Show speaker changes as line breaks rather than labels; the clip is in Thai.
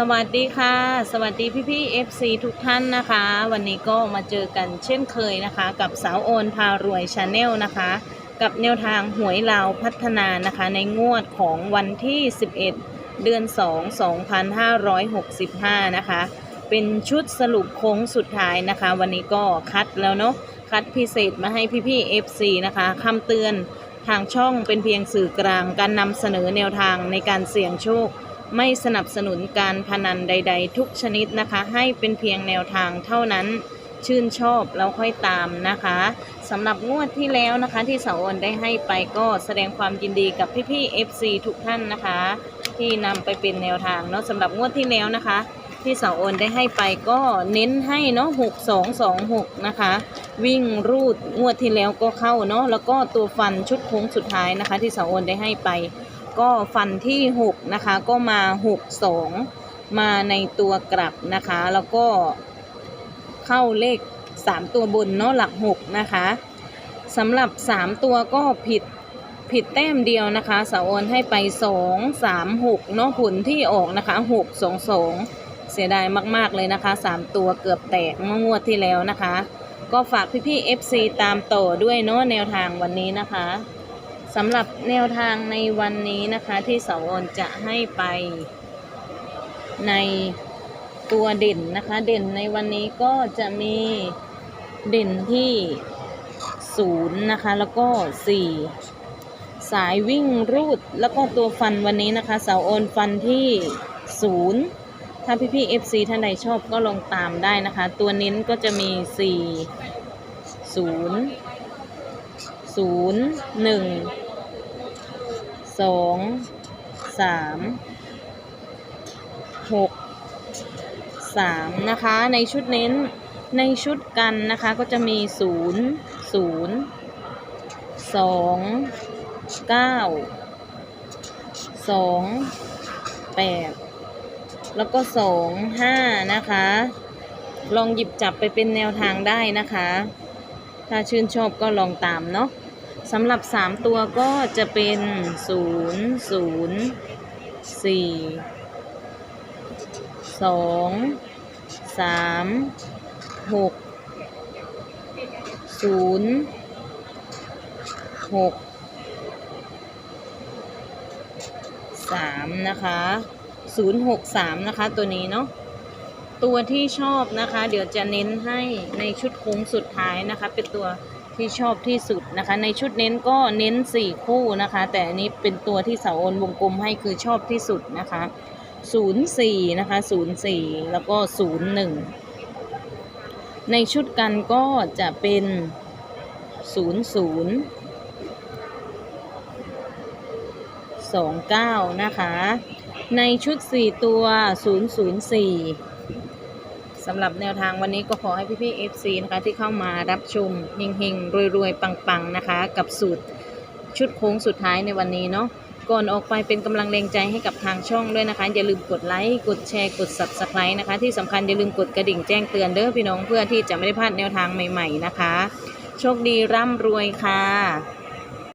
สวัสดีค่ะ สวัสดีพี่พี่ FC ทุกท่านนะคะ วันนี้ก็มาเจอกันเช่นเคยนะคะ กับสาวโอนพารวยชาแนลนะคะ กับแนวทางหวยลาวพัฒนานะคะ ในงวดของวันที่ 11 เดือน 2 2565 นะคะ เป็นชุดสรุปโค้งสุดท้ายนะคะ วันนี้ก็คัดแล้วเนาะคัดพิเศษมาให้พี่พี่ FC นะคะคำเตือนทางช่องเป็นเพียงสื่อกลางการนำเสนอแนวทางในการเสี่ยงโชค ไม่สนับสนุนการพนันใด ๆ ทุกชนิดนะคะ ให้เป็นเพียงแนวทางเท่านั้นชื่นชอบแล้วค่อยตามนะคะสำหรับงวดที่แล้วนะคะที่สาออนได้ให้ไปก็แสดงความยินดีกับพี่ๆ FC ทุกท่านนะคะ ที่นำไปเป็นแนวทางเนาะสำหรับงวดที่แล้วนะคะ ที่สาโอนได้ให้ไปก็เน้นให้เนาะหกสองสองหกนะคะ วิ่งรูดงวดที่แล้วก็เข้าเนาะแล้วก็ตัวฟันชุดโค้งสุดท้ายนะคะ ที่สาโอนได้ให้ไป ก็ฟันที่ 6 นะคะ ก็มา 6 2 มาในตัวกลับนะคะ แล้วก็เข้าเลข 3 ตัวบนเนาะหลัก 6 นะคะสำหรับ 3 ตัวก็ผิดผิดแต้มเดียวนะคะสาวโอนให้ไป 2 3 6เนาะผลที่ออกนะคะ 6 2 2 เสียดายมาก ๆ เลยนะคะ 3 ตัวเกือบแตกเมื่องวดที่แล้วนะคะ ก็ฝากพี่ๆ FC ตามต่อด้วยเนาะแนวทางวันนี้นะคะ สำหรับแนวทางในวันนี้นะคะที่เสาโอนจะให้ไปในตัวเด่นนะคะ เด่นในวันนี้ก็จะมีเด่นที่ศูนย์นะคะ แล้วก็สี่สายวิ่งรูดแล้วก็ตัวฟันวันนี้นะคะ เสาโอนฟันที่ศูนย์ถ้าพี่พี่ๆ FC ท่านใดชอบก็ลองตามได้นะคะ ตัวเน้นก็จะมีสี่ศูนย์ ศูนย์หนึ่งสองสามหกสามนะคะในชุดเน้นในชุดกันนะคะก็จะมีศูนย์ศูนย์สองเก้าสองแปดแล้วก็สองห้านะคะ ลองหยิบจับไปเป็นแนวทางได้นะคะ ถ้าชื่นชอบก็ลองตามเนาะ สำหรับ3ตัวก็จะเป็น0 0 4 2 3 6 0 6 3นะคะ063นะคะตัวนี้เนาะตัวที่ชอบนะคะ เดี๋ยวจะเน้นให้ในชุดโค้งสุดท้ายนะคะ เป็นตัว ที่ชอบที่สุดนะคะ ในชุดเน้นก็เน้น 4 คู่นะคะ แต่อันนี้เป็นตัวที่เสาโอนวงกลมให้คือชอบที่สุดนะคะ 04 นะคะ 04 แล้วก็ 01 ในชุดกันก็จะเป็น 00 29 นะคะ ในชุด 4 ตัว 004 สำหรับแนวทางวันนี้ก็ขอให้พี่ๆ FC นะคะที่เข้ามารับชมเฮงๆ รวยๆ ปังๆ นะคะ กับสูตรชุดโค้งสุดท้ายในวันนี้เนาะก่อนออกไปเป็นกำลังแรงใจให้กับทางช่องด้วยนะคะ อย่าลืมกดไลค์กดแชร์กด Subscribe นะคะ ที่สำคัญอย่าลืมกดกระดิ่งแจ้งเตือนเด้อพี่น้องเพื่อที่จะไม่ได้พลาดแนวทางใหม่ ๆ นะคะ โชคดีร่ำรวยค่ะ